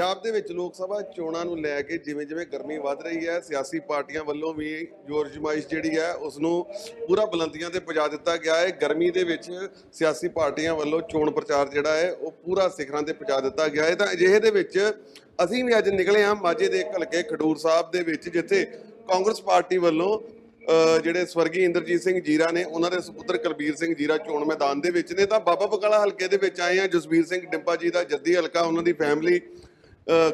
ਪੰਜਾਬ ਦੇ ਵਿੱਚ ਲੋਕ ਸਭਾ ਚੋਣਾਂ ਨੂੰ ਲੈ ਕੇ ਜਿਵੇਂ ਜਿਵੇਂ ਗਰਮੀ ਵੱਧ ਰਹੀ ਹੈ, ਸਿਆਸੀ ਪਾਰਟੀਆਂ ਵੱਲੋਂ ਵੀ ਜ਼ੋਰ ਜਮਾਇਸ਼ ਜਿਹੜੀ ਹੈ ਉਸ ਨੂੰ ਪੂਰਾ ਬੁਲੰਦੀਆਂ ਤੇ ਪਹੁੰਚਾ ਦਿੱਤਾ ਗਿਆ ਹੈ। ਗਰਮੀ ਦੇ ਵਿੱਚ ਸਿਆਸੀ ਪਾਰਟੀਆਂ ਵੱਲੋਂ ਚੋਣ ਪ੍ਰਚਾਰ ਜਿਹੜਾ ਹੈ, ਉਹ ਪੂਰਾ ਸਿਖਰਾਂ ਤੇ ਪਹੁੰਚਾ ਦਿੱਤਾ ਗਿਆ ਹੈ। ਤਾਂ ਅਜਿਹੇ ਦੇ ਵਿੱਚ ਅਸੀਂ ਵੀ ਅੱਜ ਨਿਕਲੇ ਹਾਂ, ਮਾਝੇ ਦੇ ਹਲਕੇ ਖਡੂਰ ਸਾਹਿਬ ਦੇ ਵਿੱਚ, ਜਿੱਥੇ ਕਾਂਗਰਸ ਪਾਰਟੀ ਵੱਲੋਂ ਜਿਹੜੇ ਸਵਰਗੀ ਇੰਦਰਜੀਤ ਸਿੰਘ ਜੀਰਾ ਨੇ, ਉਹਨਾਂ ਦੇ ਸੁਪੁੱਤਰ ਕੁਲਬੀਰ ਸਿੰਘ ਜੀਰਾ ਚੋਣ ਮੈਦਾਨ ਦੇ ਵਿੱਚ ਨੇ। ਤਾਂ ਬਾਬਾ ਬਕਾਲਾ ਹਲਕੇ ਦੇ ਵਿੱਚ ਆਏ ਆ ਜਸਵੀਰ ਸਿੰਘ ਡਿੰਪਾ ਜੀ ਦਾ ਜੱਦੀ ਹਲਕਾ, ਉਹਨਾਂ ਦੀ ਫੈਮਿਲੀ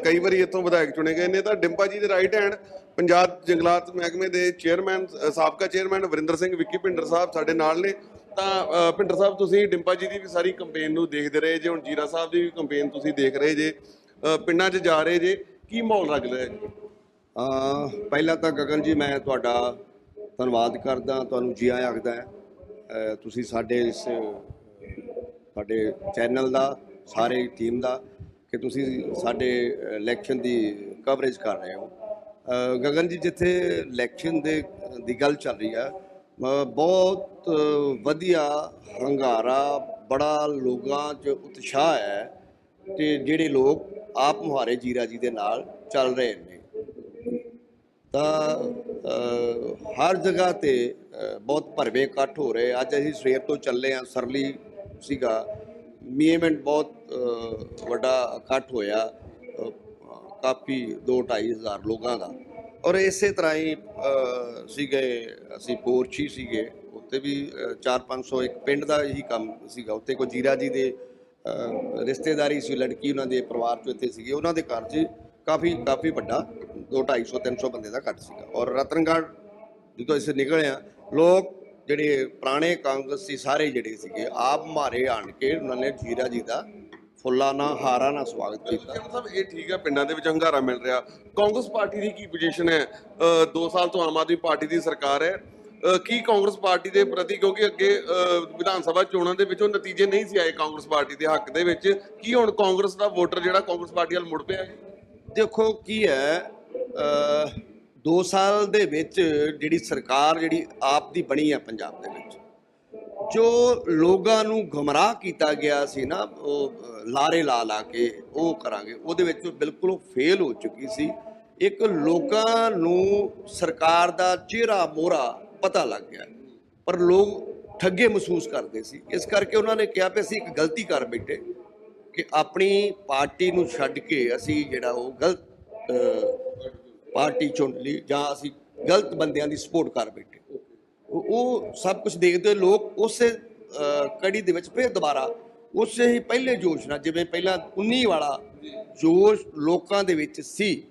ਕਈ ਵਾਰੀ ਇੱਥੋਂ ਵਿਧਾਇਕ ਚੁਣੇ ਗਏ ਨੇ ਤਾਂ ਡਿੰਪਾ ਜੀ ਦੇ ਰਾਈਟ ਹੈਂਡ ਪੰਜਾਬ ਜੰਗਲਾਤ ਮਹਿਕਮੇ ਦੇ ਚੇਅਰਮੈਨ ਸਾਬਕਾ ਚੇਅਰਮੈਨ ਵਰਿੰਦਰ ਸਿੰਘ, ਵਿੱਕੀ ਭਿੰਡਰ ਸਾਹਿਬ ਸਾਡੇ ਨਾਲ ਨੇ। ਤਾਂ ਭਿੰਡਰ ਸਾਹਿਬ, ਤੁਸੀਂ ਡਿੰਪਾ ਜੀ ਦੀ ਵੀ ਸਾਰੀ ਕੰਪੇਨ ਨੂੰ ਦੇਖਦੇ ਰਹੇ ਜੇ, ਹੁਣ ਜੀਰਾ ਸਾਹਿਬ ਦੀ ਵੀ ਕੰਪੇਨ ਤੁਸੀਂ ਦੇਖ ਰਹੇ ਜੇ ਪਿੰਡਾਂ 'ਚ ਜਾ ਰਹੇ ਜੇ, ਕੀ ਮਾਹੌਲ ਲੱਗ ਰਿਹਾ ਜੀ ਪਹਿਲਾਂ ਤਾਂ ਗਗਨ ਜੀ, ਮੈਂ ਤੁਹਾਡਾ ਧੰਨਵਾਦ ਕਰਦਾ, ਤੁਹਾਨੂੰ ਜੀ ਆਇਆਂ ਆਖਦਾ ਤੁਸੀਂ ਸਾਡੇ ਇਸ, ਸਾਡੇ ਚੈਨਲ ਦਾ, ਸਾਰੇ ਟੀਮ ਦਾ ਕਿ ਤੁਸੀਂ ਸਾਡੇ ਇਲੈਕਸ਼ਨ ਦੀ ਕਵਰੇਜ ਕਰ ਰਹੇ ਹੋ। ਗਗਨ ਜੀ, ਜਿੱਥੇ ਇਲੈਕਸ਼ਨ ਦੇ, ਦੀ ਗੱਲ ਚੱਲ ਰਹੀ ਆ ਬਹੁਤ ਵਧੀਆ ਹੰਗਾਰਾ, ਬੜਾ ਲੋਕਾਂ 'ਚ ਉਤਸ਼ਾਹ ਹੈ ਤੇ ਜਿਹੜੇ ਲੋਕ ਆਪ ਮੁਹਾਰੇ ਜੀਰਾ ਜੀ ਦੇ ਨਾਲ ਚੱਲ ਰਹੇ ਨੇ। ਤਾਂ ਹਰ ਜਗ੍ਹਾ ਤੇ ਬਹੁਤ ਭਰਵੇਂ ਇਕੱਠ ਹੋ ਰਹੇ। ਅੱਜ ਅਸੀਂ ਸਵੇਰ ਤੋਂ ਚੱਲੇ ਆ ਸਰਲੀ ਸੀਗਾ। ਮੀਵੈਂਟ ਬਹੁਤ ਵੱਡਾ ਇਕੱਠ ਹੋਇਆ ਕਾਫੀ 2-2.5 ਹਜ਼ਾਰ ਲੋਕਾਂ ਦਾ। ਔਰ ਇਸੇ ਤਰ੍ਹਾਂ ਹੀ ਸੀਗੇ, ਅਸੀਂ ਪੋਰਚੀ ਸੀਗੇ ਉੱਤੇ ਵੀ 4-500 ਇੱਕ ਪਿੰਡ ਦਾ ਹੀ ਕੰਮ ਸੀਗਾ। ਉੱਤੇ ਕੋਈ ਜੀਰਾ ਜੀ ਦੇ ਰਿਸ਼ਤੇਦਾਰੀ ਸੀ, ਲੜਕੀ ਉਹਨਾਂ ਦੇ ਪਰਿਵਾਰ ਚੋਂ ਇੱਥੇ ਸੀਗੇ। ਉਹਨਾਂ ਦੇ ਘਰ 'ਚ ਕਾਫੀ ਕਾਫੀ ਵੱਡਾ 2 250 300 ਬੰਦੇ ਦਾ ਘੱਟ ਸੀਗਾ। ਔਰ ਰਤਨਗੜ੍ਹ ਜਦੋਂ ਅਸੀਂ ਨਿਕਲਿਆ ਲੋਕ ਜਿਹੜੇ ਪੁਰਾਣੇ ਕਾਂਗਰਸੀ ਸਾਰੇ ਜਿਹੜੇ ਸੀਗੇ ਆਪ ਮਾਰੇ ਆਣ ਕੇ ਉਹਨਾਂ ਨੇ ਜੀਰਾ ਜੀ ਦਾ ਫੁੱਲਾਂ ਨਾਲ ਹਾਰਾਂ ਨਾਲ ਸਵਾਗਤ ਕੀਤਾ। ਸਾਹਿਬ ਇਹ ਠੀਕ ਹੈ ਪਿੰਡਾਂ ਦੇ ਵਿੱਚ ਹੰਗਾਰਾ ਮਿਲ ਰਿਹਾ। ਕਾਂਗਰਸ ਪਾਰਟੀ ਦੀ ਕੀ ਪੋਜੀਸ਼ਨ ਹੈ? 2 ਸਾਲ ਤੋਂ ਆਮ ਆਦਮੀ ਪਾਰਟੀ ਦੀ ਸਰਕਾਰ ਹੈ। ਕੀ ਕਾਂਗਰਸ ਪਾਰਟੀ ਦੇ ਪ੍ਰਤੀ ਕਿਉਂਕਿ ਅੱਗੇ ਵਿਧਾਨ ਸਭਾ ਚੋਣਾਂ ਦੇ ਵਿੱਚੋਂ ਨਤੀਜੇ ਨਹੀਂ ਸੀ ਆਏ ਕਾਂਗਰਸ ਪਾਰਟੀ ਦੇ ਹੱਕ ਦੇ ਵਿੱਚ। ਕੀ ਹੁਣ ਕਾਂਗਰਸ ਦਾ ਵੋਟਰ ਜਿਹੜਾ ਕਾਂਗਰਸ ਪਾਰਟੀ ਵੱਲ ਮੁੜ ਪਿਆ ਦੇਖੋ ਕੀ ਹੈ 2 ਸਾਲ ਦੇ ਵਿੱਚ ਜਿਹੜੀ ਸਰਕਾਰ ਜਿਹੜੀ ਆਪ ਦੀ ਬਣੀ ਹੈ ਪੰਜਾਬ ਦੇ ਵਿੱਚ, ਜੋ ਲੋਕਾਂ ਨੂੰ ਗੁੰਮਰਾਹ ਕੀਤਾ ਗਿਆ ਸੀ ਨਾ, ਉਹ ਲਾਰੇ ਲਾ ਲਾ ਕੇ ਉਹ ਕਰਾਂਗੇ, ਉਹਦੇ ਵਿੱਚ ਬਿਲਕੁਲ ਉਹ ਫੇਲ ਹੋ ਚੁੱਕੀ ਸੀ। ਇੱਕ ਲੋਕਾਂ ਨੂੰ ਸਰਕਾਰ ਦਾ ਚਿਹਰਾ ਮੋਹਰਾ ਪਤਾ ਲੱਗ ਗਿਆ, ਪਰ ਲੋਕ ਠੱਗੇ ਮਹਿਸੂਸ ਕਰਦੇ ਸੀ। ਇਸ ਕਰਕੇ ਉਹਨਾਂ ਨੇ ਕਿਹਾ ਵੀ ਅਸੀਂ ਇੱਕ ਗਲਤੀ ਕਰ ਬੈਠੇ ਕਿ ਆਪਣੀ ਪਾਰਟੀ ਨੂੰ ਛੱਡ ਕੇ ਅਸੀਂ ਜਿਹੜਾ ਉਹ ਗਲਤ ਪਾਰਟੀ ਚੁਣ ਲਈ ਜਾਂ ਅਸੀਂ ਗਲਤ ਬੰਦਿਆਂ ਦੀ ਸਪੋਰਟ ਕਰ ਬੈਠੇ। ਉਹ- ਸਭ ਕੁਝ ਦੇਖਦੇ ਹੋਏ ਲੋਕ ਉਸੇ ਕੜੀ ਦੇ ਵਿੱਚ ਫਿਰ ਦੁਬਾਰਾ ਉਸੇ ਹੀ ਪਹਿਲੇ ਜੋਸ਼ ਨਾਲ, ਜਿਵੇਂ ਪਹਿਲਾਂ 19 ਵਾਲਾ ਜੋਸ਼ ਲੋਕਾਂ ਦੇ ਵਿੱਚ ਸੀ,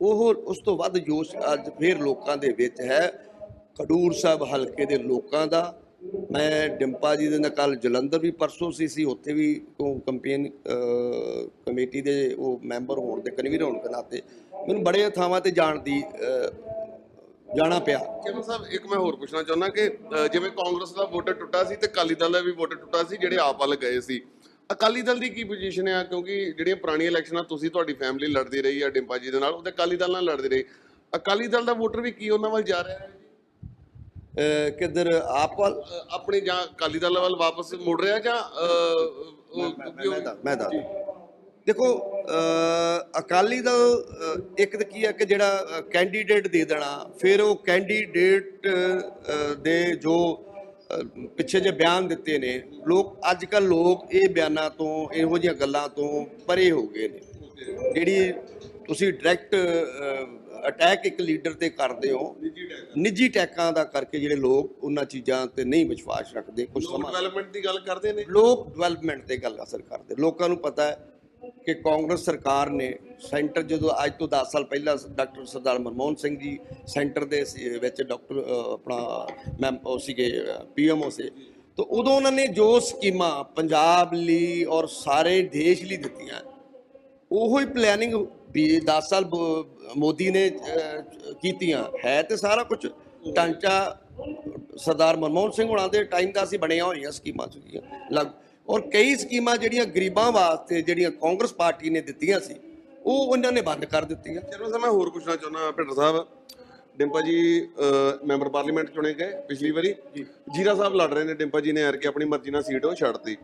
ਉਹ ਉਸ ਤੋਂ ਵੱਧ ਜੋਸ਼ ਅੱਜ ਫਿਰ ਲੋਕਾਂ ਦੇ ਵਿੱਚ ਹੈ। ਖਡੂਰ ਸਾਹਿਬ ਹਲਕੇ ਦੇ ਲੋਕਾਂ ਦਾ ਮੈਂ ਡਿੰਪਾ ਜੀ ਦੇ ਨਾਲ ਕੱਲ ਜਲੰਧਰ ਵੀ ਪਰਸੋਂ ਸੀ ਸੀ ਉੱਥੇ ਵੀ ਕੰਪੇਨ ਕਮੇਟੀ ਦੇ ਉਹ ਮੈਂਬਰ ਹੋਣ ਤੇ ਕਨਵੀਨਰ ਹੋਣ ਦੇ ਨਾਤੇ ਮੈਨੂੰ ਬੜੇ ਥਾਵਾਂ ਤੇ ਜਾਣ ਦੀ ਜਾਣਾ ਪਿਆ। ਚਲੋ ਸਾਹਿਬ, ਇੱਕ ਮੈਂ ਹੋਰ ਪੁੱਛਣਾ ਚਾਹੁੰਦਾ ਕਿ ਜਿਵੇਂ ਕਾਂਗਰਸ ਦਾ ਵੋਟਰ ਟੁੱਟਾ ਸੀ ਤੇ ਅਕਾਲੀ ਦਲ ਦਾ ਵੀ ਵੋਟਰ ਟੁੱਟਾ ਸੀ, ਜਿਹੜੇ ਆਪ ਵੱਲ ਗਏ ਸੀ। ਅਕਾਲੀ ਦਲ ਦੀ ਕੀ ਪੋਜੀਸ਼ਨ ਹੈ ਕਿਉਂਕਿ ਜਿਹੜੀਆਂ ਪੁਰਾਣੀਆਂ ਇਲੈਕਸ਼ਨਾਂ ਤੁਸੀਂ ਤੁਹਾਡੀ ਫੈਮਿਲੀ ਲੜਦੀ ਰਹੀ ਆ ਡਿੰਪਾ ਜੀ ਦੇ ਨਾਲ ਉਹਦੇ ਅਕਾਲੀ ਦਲ ਨਾਲ ਲੜਦੀ ਰਹੀ। ਅਕਾਲੀ ਦਲ ਦਾ ਵੋਟਰ ਵੀ ਕੀ ਉਹਨਾਂ ਵੱਲ ਜਾ ਰਿਹਾ ਹੈ? ਕਿੱਧਰ ਆਪ ਵੱਲ? ਆਪਣੇ ਜਾਂ ਅਕਾਲੀ ਦਲ ਵੱਲ ਵਾਪਸ ਮੁੜ ਰਿਹਾ ਜਾਂ ਮੈਂ ਦੱਸ- ਦੇਖੋ ਅਕਾਲੀ ਦਲ ਇੱਕ ਤਾਂ ਕੀ ਹੈ ਕਿ ਜਿਹੜਾ ਕੈਂਡੀਡੇਟ ਦੇ ਦੇਣਾ ਫਿਰ ਉਹ ਕੈਂਡੀਡੇਟ ਦੇ ਜੋ ਪਿੱਛੇ ਜੇ ਬਿਆਨ ਦਿੱਤੇ ਨੇ ਲੋਕ ਅੱਜ ਕੱਲ ਲੋਕ ਇਹ ਬਿਆਨਾਂ ਤੋਂ ਇਹੋ ਜਿਹੀਆਂ ਗੱਲਾਂ ਤੋਂ ਪਰੇ ਹੋ ਗਏ ਨੇ। ਜਿਹੜੀ ਤੁਸੀਂ ਡਾਇਰੈਕਟ ਅਟੈਕ ਇੱਕ ਲੀਡਰ ਤੇ ਕਰਦੇ ਹੋ ਨਿੱਜੀ ਟੈਕਾਂ। ਦਾ ਕਰਕੇ ਜਿਹੜੇ ਲੋਕ ਉਹਨਾਂ ਚੀਜ਼ਾਂ ਤੇ ਨਹੀਂ ਵਿਸ਼ਵਾਸ ਰੱਖਦੇ ਕੁਝ ਸਮਾਂ ਡਿਵੈਲਪਮੈਂਟ ਦੀ ਗੱਲ ਕਰਦੇ ਨੇ? ਲੋਕ ਡਿਵੈਲਪਮੈਂਟ ਤੇ ਗੱਲ ਅਸਰ ਕਰਦੇ। ਲੋਕਾਂ ਨੂੰ ਪਤਾ ਹੈ ਕਿ ਕਾਂਗਰਸ ਸਰਕਾਰ ਨੇ ਸੈਂਟਰ ਜਦੋਂ ਅੱਜ ਤੋਂ 10 ਸਾਲ ਪਹਿਲਾਂ ਡਾਕਟਰ ਸਰਦਾਰ ਮਨਮੋਹਨ ਸਿੰਘ ਜੀ ਸੈਂਟਰ ਦੇ ਵਿੱਚ ਡਾਕਟਰ ਆਪਣਾ ਮੈਂ ਉਹ ਸੀਗੇ ਪੀਐਮਓ ਸੀ ਤਾਂ ਉਦੋਂ ਉਹਨਾਂ ਨੇ ਜੋ ਸਕੀਮਾਂ ਪੰਜਾਬ ਲਈ ਔਰ ਸਾਰੇ ਦੇਸ਼ ਲਈ ਦਿੱਤੀਆਂ ਉਹੋ ਹੀ ਪਲੈਨਿੰਗ ਵੀ 10 ਸਾਲ ਮੋਦੀ ਨੇ ਕੀਤੀਆਂ। ਹੈ ਤੇ ਸਾਰਾ ਕੁਝ ਢਾਂਚਾ ਸਰਦਾਰ ਮਨਮੋਹਨ ਸਿੰਘ ਹੁਣਾਂ ਦੇ ਟਾਈਮ ਦਾ ਅਸੀਂ ਬਣੀਆਂ ਹੋਈਆਂ ਸਕੀਮਾਂ ਸੀਗੀਆਂ ਲਗ ਔਰ ਕਈ ਸਕੀਮਾਂ ਜਿਹੜੀਆਂ ਗਰੀਬਾਂ ਵਾਸਤੇ ਜਿਹੜੀਆਂ ਕਾਂਗਰਸ ਪਾਰਟੀ ਨੇ ਦਿੱਤੀਆਂ ਸੀ ਉਹ ਉਹਨਾਂ ਨੇ ਬੰਦ ਕਰ ਦਿੱਤੀਆਂ। ਚਲੋ ਸਰ ਮੈਂ ਹੋਰ ਪੁੱਛਣਾ ਚਾਹੁੰਦਾ ਭਿੰਡਰ ਸਾਹਿਬ। ਡਿੰਪਾ ਜੀ ਮੈਂਬਰ ਪਾਰਲੀਮੈਂਟ ਚੁਣੇ ਗਏ ਪਿਛਲੀ ਵਾਰੀ। ਜੀਰਾ ਸਾਹਿਬ ਲੜ ਰਹੇ ਨੇ। ਡਿੰਪਾ ਜੀ ਨੇ ਹਾਰ ਕੇ ਆਪਣੀ ਮਰਜ਼ੀ ਨਾਲ ਸੀਟ ਉਹ ਛੱਡਤੀ।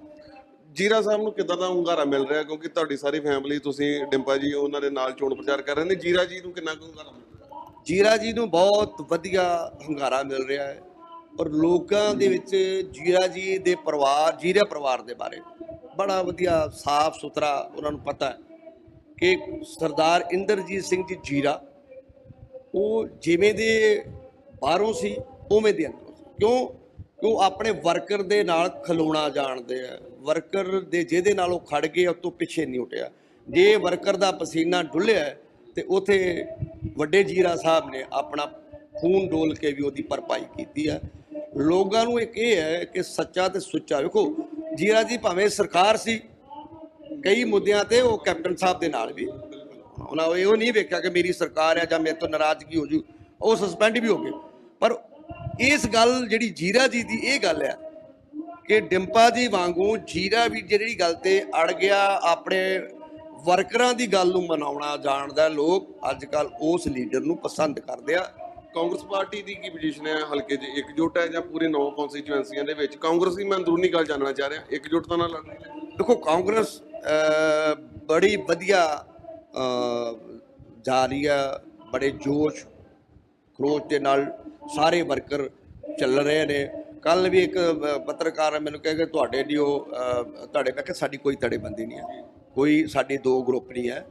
ਜੀਰਾ ਸਾਹਿਬ ਨੂੰ ਕਿੱਦਾਂ ਦਾ ਹੁੰਗਾਰਾ ਮਿਲ ਰਿਹਾ? ਕਿਉਂਕਿ ਤੁਹਾਡੀ ਸਾਰੀ ਫੈਮਿਲੀ ਤੁਸੀਂ, ਡਿੰਪਾ ਜੀ, ਉਹਨਾਂ ਦੇ ਨਾਲ ਚੋਣ ਪ੍ਰਚਾਰ ਕਰ ਰਹੇ ਨੇ। ਜੀਰਾ ਜੀ ਨੂੰ ਕਿੰਨਾ ਕੁ ਹੁੰਗਾਰਾ ਮਿਲ ਰਿਹਾ? ਜੀਰਾ ਜੀ ਨੂੰ ਬਹੁਤ ਵਧੀਆ ਹੁੰਗਾਰਾ ਮਿਲ ਰਿਹਾ ਹੈ। ਔਰ ਲੋਕਾਂ ਦੇ ਵਿੱਚ ਜੀਰਾ ਜੀ ਦੇ ਪਰਿਵਾਰ, ਜੀਰਾ ਪਰਿਵਾਰ ਦੇ ਬਾਰੇ ਬੜਾ ਵਧੀਆ ਸਾਫ਼ ਸੁਥਰਾ ਉਹਨਾਂ ਨੂੰ ਪਤਾ ਹੈ ਕਿ ਸਰਦਾਰ ਇੰਦਰਜੀਤ ਸਿੰਘ ਜੀ ਜੀਰਾ, ਉਹ ਜਿਵੇਂ ਦੇ ਬਾਹਰੋਂ ਸੀ, ਉਵੇਂ ਦੇ ਅੰਦਰੋਂ ਸੀ। ਕਿਉਂ? ਉਹ ਆਪਣੇ ਵਰਕਰ ਦੇ ਨਾਲ ਖਲੋਣਾ ਜਾਣਦੇ ਆ। ਵਰਕਰ ਦੇ ਜਿਹਦੇ ਨਾਲ ਉਹ ਖੜ ਗਏ ਉਹ ਤੋਂ ਪਿੱਛੇ ਨਹੀਂ ਉਟਿਆ ਜੇ ਵਰਕਰ ਦਾ ਪਸੀਨਾ ਡੁੱਲਿਆ ਹੈ, ਤੇ ਉਥੇ ਵੱਡੇ ਜੀਰਾ ਸਾਹਿਬ ਨੇ ਆਪਣਾ ਖੂਨ ਡੋਲ ਕੇ ਵੀ ਉਹਦੀ ਭਰਪਾਈ ਕੀਤੀ ਹੈ ਲੋਕਾਂ ਨੂੰ ਇੱਕ ਇਹ ਹੈ ਕਿ ਸੱਚਾ ਤੇ ਸੁੱਚਾ ਵੇਖੋ ਜੀਰਾ ਜੀ ਭਾਵੇਂ ਸਰਕਾਰ ਸੀ ਕਈ ਮੁੱਦਿਆਂ ਤੇ ਉਹ ਕੈਪਟਨ ਸਾਹਿਬ ਦੇ ਨਾਲ ਵੀ। ਉਹਨਾਂ ਉਹ ਇਹੋ ਨਹੀਂ ਵੇਖਿਆ ਕਿ ਮੇਰੀ ਸਰਕਾਰ ਹੈ ਜਾਂ ਮੇਰੇ ਤੋਂ ਨਾਰਾਜ਼ਗੀ ਹੋ ਜੂ ਉਹ ਸਸਪੈਂਡ ਵੀ ਹੋ ਗਏ। ਪਰ ਇਸ ਗੱਲ ਜਿਹੜੀ ਜੀਰਾ ਜੀ ਦੀ ਇਹ ਗੱਲ ਹੈ ਕਿ ਡਿੰਪਾ ਜੀ ਵਾਂਗੂ ਜੀਰਾ ਵੀ ਜਿਹੜੀ ਗੱਲ ਤੇ ਅੜ ਗਿਆ ਆਪਣੇ ਵਰਕਰਾਂ ਦੀ ਗੱਲ ਨੂੰ ਮਨਾਉਣਾ ਜਾਣਦਾ ਲੋਕ ਅੱਜ ਕੱਲ ਉਸ ਲੀਡਰ ਨੂੰ ਪਸੰਦ ਕਰਦੇ ਆ। ਕਾਂਗਰਸ ਪਾਰਟੀ ਦੀ ਕੀ ਪੋਜੀਸ਼ਨ ਹੈ? ਹਲਕੇ 'ਚ ਇਕਜੁੱਟ ਹੈ ਜਾਂ ਪੂਰੇ ਨੌ ਕਨਸਟੀਚੁਐਂਸੀਆਂ ਦੇ ਵਿੱਚ? ਕਾਂਗਰਸ ਦੀ ਮੈਂ ਅੰਦਰੂਨੀ ਗੱਲ ਜਾਣਨਾ ਚਾਹ ਰਿਹਾ। ਇਕਜੁੱਟਤਾ ਨਾਲ ਲੜ ਰਹੀ ਹੈ। ਦੇਖੋ ਕਾਂਗਰਸ ਬੜੀ ਵਧੀਆ ਜਾ ਰਹੀ ਆ ਬੜੇ ਜੋਸ਼ ਖਰੋਸ਼ ਦੇ ਨਾਲ ਸਾਰੇ ਵਰਕਰ ਚੱਲ ਰਹੇ ਨੇ। ਕੱਲ ਵੀ ਇੱਕ ਪੱਤਰਕਾਰ ਮੈਨੂੰ ਕਹਿ ਕਿ ਤੁਹਾਡੇ ਲਈ ਉਹ ਤੁਹਾਡੇ, ਮੈਂ ਕਿਹਾ ਸਾਡੀ ਕੋਈ ਤੜੇਬੰਦੀ ਨਹੀਂ ਹੈ। ਕੋਈ ਸਾਡੀ ਦੋ ਗਰੁੱਪ ਨਹੀਂ ਹੈ।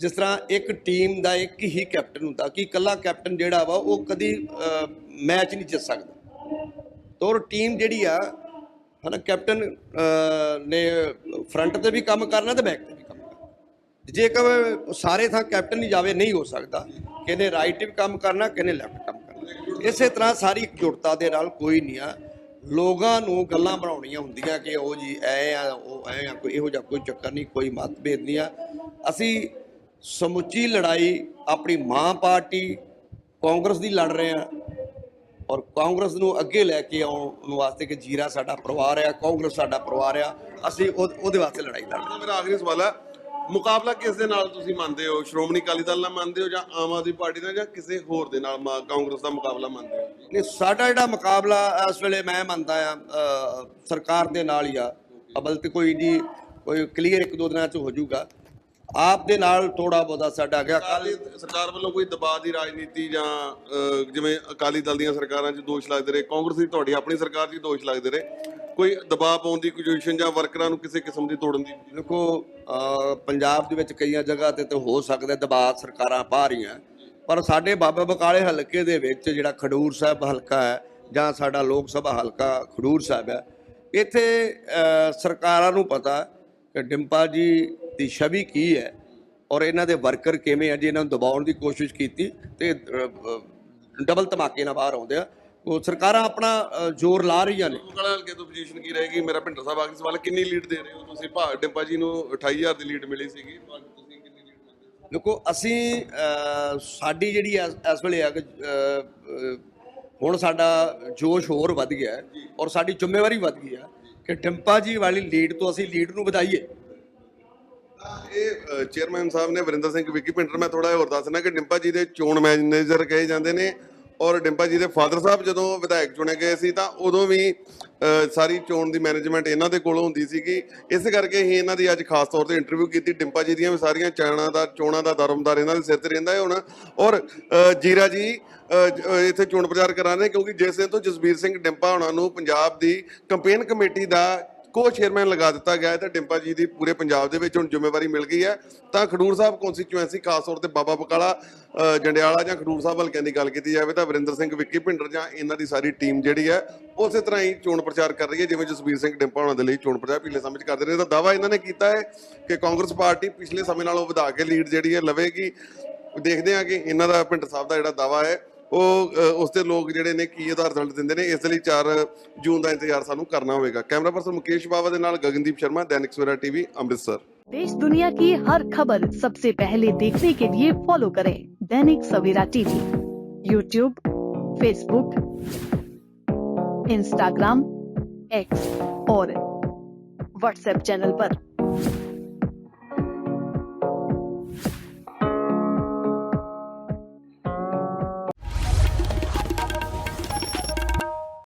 ਜਿਸ ਤਰ੍ਹਾਂ ਇੱਕ ਟੀਮ ਦਾ ਇੱਕ ਹੀ ਕੈਪਟਨ ਹੁੰਦਾ, ਕਿ ਇਕੱਲਾ ਕੈਪਟਨ ਜਿਹੜਾ ਵਾ, ਉਹ ਕਦੀ ਮੈਚ ਨਹੀਂ ਜਿੱਤ ਸਕਦਾ। ਤੋਰ ਟੀਮ ਜਿਹੜੀ ਆ, ਹਨਾ, ਕੈਪਟਨ ਨੇ ਫਰੰਟ ਤੇ ਵੀ ਕੰਮ ਕਰਨਾ ਤੇ ਬੈਕ ਤੇ ਵੀ ਕੰਮ ਕਰਨਾ। ਜੇ ਕਵੇ ਸਾਰੇ ਥਾਂ ਕੈਪਟਨ ਨਹੀਂ ਜਾਵੇ, ਨਹੀਂ ਹੋ ਸਕਦਾ। ਕਿਨੇ ਰਾਈਟ ਵੀ ਕੰਮ ਕਰਨਾ ਕਿਨੇ ਲੈਫਟ ਕੰਮ ਇਸੇ ਤਰ੍ਹਾਂ ਸਾਰੀ ਇਕਜੁੱਟਤਾ ਦੇ ਨਾਲ ਕੋਈ ਨਹੀਂ ਆ। ਲੋਕਾਂ ਨੂੰ ਗੱਲਾਂ ਬਣਾਉਣੀਆਂ ਹੁੰਦੀਆਂ ਕਿ ਉਹ ਜੀ ਐ ਆ, ਉਹ ਐ ਆ, ਕੋਈ ਇਹੋ ਜਿਹਾ ਕੋਈ ਚੱਕਰ ਨਹੀਂ, ਕੋਈ ਮਤਭੇਦ ਨਹੀਂ ਆ। ਅਸੀਂ ਸਮੁੱਚੀ ਲੜਾਈ ਆਪਣੀ ਮਾਂ ਪਾਰਟੀ ਕਾਂਗਰਸ ਦੀ ਲੜ ਰਹੇ ਆ ਔਰ ਕਾਂਗਰਸ ਨੂੰ ਅੱਗੇ ਲੈ ਕੇ ਆਉਣ ਵਾਸਤੇ ਕਿ ਜੀਰਾ ਸਾਡਾ ਪਰਿਵਾਰ ਆ, ਕਾਂਗਰਸ ਸਾਡਾ ਪਰਿਵਾਰ ਆ, ਅਸੀਂ ਉਹ- ਉਹਦੇ ਵਾਸਤੇ ਲੜਾਈ ਲੜ ਮੇਰਾ ਆਖਰੀ ਸਵਾਲ ਹੈ ਮੁਕਾਬਲਾ ਕਿਸ ਦੇ ਨਾਲ ਤੁਸੀਂ ਮੰਨਦੇ ਹੋ? ਸ਼੍ਰੋਮਣੀ ਅਕਾਲੀ ਦਲ ਨਾਲ ਮੰਨਦੇ ਹੋ ਜਾਂ ਆਮ ਆਦਮੀ ਪਾਰਟੀ ਨਾਲ ਜਾਂ ਕਿਸੇ ਹੋਰ ਦੇ ਨਾਲ ਮ- ਕਾਂਗਰਸ ਦਾ ਮੁਕਾਬਲਾ ਮੰਨਦੇ ਹੋ? ਨਹੀਂ ਸਾਡਾ ਜਿਹੜਾ ਮੁਕਾਬਲਾ ਇਸ ਵੇਲੇ ਮੈਂ ਮੰਨਦਾ ਆ ਅ, ਸਰਕਾਰ ਦੇ ਨਾਲ ਹੀ ਆ। ਅਬਲ ਤੇ ਕੋਈ ਨਹੀਂ ਕੋਈ ਕਲੀਅਰ ਇੱਕ ਦੋ ਦਿਨਾਂ ਚ ਹੋ ਜਾਊਗਾ। ਆਪ ਦੇ ਨਾਲ ਥੋੜਾ ਬਹੁਤਾ ਸਾਡਾ ਗਿਆ। ਕੱਲ ਅਕਾਲੀ ਸਰਕਾਰ ਵੱਲੋਂ ਕੋਈ ਦਬਾਅ ਦੀ ਰਾਜਨੀਤੀ ਜਾਂ ਜਿਵੇਂ ਅਕਾਲੀ ਦਲ ਦੀਆਂ ਸਰਕਾਰਾਂ 'ਚ ਦੋਸ਼ ਲੱਗਦੇ ਰਹੇ ਕਾਂਗਰਸ ਦੀ ਤੁਹਾਡੀ ਆਪਣੀ ਸਰਕਾਰ 'ਚ ਦੋਸ਼ ਲੱਗਦੇ ਰਹੇ। ਕੋਈ ਦਬਾਅ ਪਾਉਣ ਦੀ ਪੋਜੀਸ਼ਨ ਜਾਂ ਵਰਕਰਾਂ ਨੂੰ ਕਿਸੇ ਕਿਸਮ ਦੀ ਤੋੜਨ ਦੀ ਦੇਖੋ ਪੰਜਾਬ ਦੇ ਵਿੱਚ ਕਈਆਂ ਜਗ੍ਹਾ ਤੇ ਤਾਂ ਹੋ ਸਕਦਾ ਦਬਾਅ ਸਰਕਾਰਾਂ ਪਾ ਰਹੀਆਂ। ਪਰ ਸਾਡੇ ਬਾਬਾ ਬਕਾਲੇ ਹਲਕੇ ਦੇ ਵਿੱਚ ਜਿਹੜਾ ਖਡੂਰ ਸਾਹਿਬ ਹਲਕਾ ਹੈ ਜਾਂ ਸਾਡਾ ਲੋਕ ਸਭਾ ਹਲਕਾ ਖਡੂਰ ਸਾਹਿਬ ਹੈ ਇੱਥੇ ਸਰਕਾਰਾਂ ਨੂੰ ਪਤਾ ਕਿ ਡਿੰਪਾ ਜੀ ਦੀ ਛਵੀ ਕੀ ਹੈ? ਔਰ ਇਹਨਾਂ ਦੇ ਵਰਕਰ ਕਿਵੇਂ ਆ? ਜੀ ਇਹਨਾਂ ਨੂੰ ਦਬਾਉਣ ਦੀ ਕੋਸ਼ਿਸ਼ ਕੀਤੀ ਤੇ ਡਬਲ ਧਮਾਕੇ ਨਾਲ ਬਾਹਰ ਆਉਂਦੇ ਆ। ਉਹ ਸਰਕਾਰਾਂ ਆਪਣਾ ਜ਼ੋਰ ਲਾ ਰਹੀਆਂ ਨੇ। ਮੁਕਾਬਲਾ ਹਲਕੇ ਤੋਂ ਪੋਜੀਸ਼ਨ ਕੀ ਰਹੇਗੀ? ਮੇਰਾ ਭਿੰਡਰ ਸਾਹਿਬ ਆਖਰੀ ਸਵਾਲ ਕਿੰਨੀ ਲੀਡ ਦੇ ਰਹੇ ਹੋ ਤੁਸੀਂ? ਭਾਗ ਡਿੰਪਾ ਜੀ ਨੂੰ 28000 ਦੀ ਲੀਡ ਮਿਲੀ ਸੀਗੀ। ਭਾਗ ਤੁਸੀਂ ਕਿੰਨੀ ਲੀਡ ਮੰਨਦੇ ਹੋ? ਦੇਖੋ ਅਸੀਂ ਸਾਡੀ ਜਿਹੜੀ ਇਸ ਵੇਲੇ ਆ ਕਿ ਹੁਣ ਸਾਡਾ ਜੋਸ਼ ਹੋਰ ਵੱਧ ਗਿਆ ਔਰ ਸਾਡੀ ਜ਼ਿੰਮੇਵਾਰੀ ਵੱਧ ਗਈ ਹੈ ਕਿ ਡਿੰਪਾ ਜੀ ਵਾਲੀ ਲੀਡ ਤੋਂ ਅਸੀਂ ਲੀਡ ਨੂੰ ਵਧਾਈਏ। ਇਹ ਚੇਅਰਮੈਨ ਸਾਹਿਬ ਨੇ ਵਰਿੰਦਰ ਸਿੰਘ ਵਿੱਕੀ ਪਿੰਡਰ ਮੈਂ ਥੋੜਾ ਹੋਰ ਦੱਸਣਾ ਕਿ ਡਿੰਪਾ ਜੀ ਦੇ ਚੋਣ ਮੈਨੇਜਰ ਕਹੇ ਜਾਂਦੇ ਨੇ ਔਰ ਡਿੰਪਾ ਜੀ ਦੇ ਫਾਦਰ ਸਾਹਿਬ ਜਦੋਂ ਵਿਧਾਇਕ ਚੁਣੇ ਗਏ ਸੀ ਤਾਂ ਉਦੋਂ ਵੀ ਸਾਰੀ ਚੋਣ ਦੀ ਮੈਨੇਜਮੈਂਟ ਇਹਨਾਂ ਦੇ ਕੋਲ ਹੁੰਦੀ ਸੀਗੀ। ਇਸ ਕਰਕੇ ਹੀ ਇਹਨਾਂ ਦੀ ਅੱਜ ਖਾਸ ਤੌਰ ਤੇ ਇੰਟਰਵਿਊ ਕੀਤੀ। ਡਿੰਪਾ ਜੀ ਦੀਆਂ ਵੀ ਸਾਰੀਆਂ ਚਾਣਾ ਦਾ, ਚੋਣਾਂ ਦਾ ਦਰਮਦਾਰ ਇਹਨਾਂ ਦੇ ਸਿਰ ਤੇ ਰਹਿੰਦਾ ਹੈ ਹੁਣ। ਔਰ ਜੀਰਾ ਜੀ ਇੱਥੇ ਚੋਣ ਪ੍ਰਚਾਰ ਕਰਾ ਰਹੇ ਕਿਉਂਕਿ ਜਿਸ ਦਿਨ ਤੋਂ ਜਸਬੀਰ ਸਿੰਘ ਡਿੰਪਾ ਉਹਨਾਂ ਨੂੰ ਪੰਜਾਬ ਦੀ ਕੰਪੇਨ ਕਮੇਟੀ ਦਾ ਕੋ ਚੇਅਰਮੈਨ ਲਗਾ ਦਿੱਤਾ ਗਿਆ ਹੈ ਤੇ ਡਿੰਪਾ ਜੀ ਦੀ ਪੂਰੇ ਪੰਜਾਬ ਦੇ ਵਿੱਚ ਹੁਣ ਜ਼ਿੰਮੇਵਾਰੀ ਮਿਲ ਗਈ ਹੈ। ਤਾਂ ਖਡੂਰ ਸਾਹਿਬ ਕਨਸਟੀਚੁਐਂਸੀ ਖਾਸ ਤੌਰ ਤੇ ਬਾਬਾ ਬਕਾਲਾ ਜੰਡਿਆਲਾ ਜਾਂ ਖਡੂਰ ਸਾਹਿਬ ਹਲਕਿਆਂ ਦੀ ਗੱਲ ਕੀਤੀ ਜਾਵੇ ਤਾਂ ਵਰਿੰਦਰ ਸਿੰਘ, ਵਿੱਕੀ ਭਿੰਡਰ ਜਾਂ ਇਹਨਾਂ ਦੀ ਸਾਰੀ ਟੀਮ ਜਿਹੜੀ ਹੈ, ਉਸੇ ਤਰ੍ਹਾਂ ਹੀ ਚੋਣ ਪ੍ਰਚਾਰ ਕਰ ਰਹੀ ਹੈ, ਜਿਵੇਂ ਜਸਬੀਰ ਸਿੰਘ ਡਿੰਪਾ ਉਹਨਾਂ ਦੇ ਲਈ ਚੋਣ ਪ੍ਰਚਾਰ ਪਿਛਲੇ ਸਮੇਂ 'ਚ ਕਰਦੇ ਰਹੇ। ਤਾਂ ਦਾਵਾ ਇਹਨਾਂ ਨੇ ਕੀਤਾ ਹੈ ਕਿ ਕਾਂਗਰਸ ਪਾਰਟੀ ਪਿਛਲੇ ਸਮੇਂ ਨਾਲੋਂ ਵਧਾ ਕੇ ਲੀਡ ਜਿਹੜੀ ਹੈ ਲਵੇਗੀ। ਦੇਖਦੇ ਹਾਂ ਕਿ ਇਹਨਾਂ ਦਾ ਭਿੰਡਰ ਸਾਹਿਬ ਦਾ ਜਿਹੜਾ ਦਾਵਾ ਹੈ ਉਹ ਅ, ਉਸ ਦੇ ਲੋਕ ਜਿਹੜੇ ਨੇ ਕੀ ਇਹਦਾ ਰਿਜ਼ਲਟ ਦਿੰਦੇ ਨੇ ਇਸ ਦੇ ਲਈ 4 ਜੂਨ ਦਾ ਇੰਤਜ਼ਾਰ ਸਾਨੂੰ ਕਰਨਾ ਹੋਵੇਗਾ ਕੈਮਰਾ ਪਰਸਨ ਮੁਕੇਸ਼ ਬਾਵਾ ਦੇ ਨਾਲ ਗਗਨਦੀਪ ਸ਼ਰਮਾ ਦੈਨਿਕ ਸਵੇਰਾ ਟੀਵੀ ਅੰਮ੍ਰਿਤਸਰ देश दुनिया की हर खबर सबसे पहले देखने के लिए फॉलो करें Dainik Savera TV YouTube Facebook Instagram X और व्हाट्सएप चैनल पर।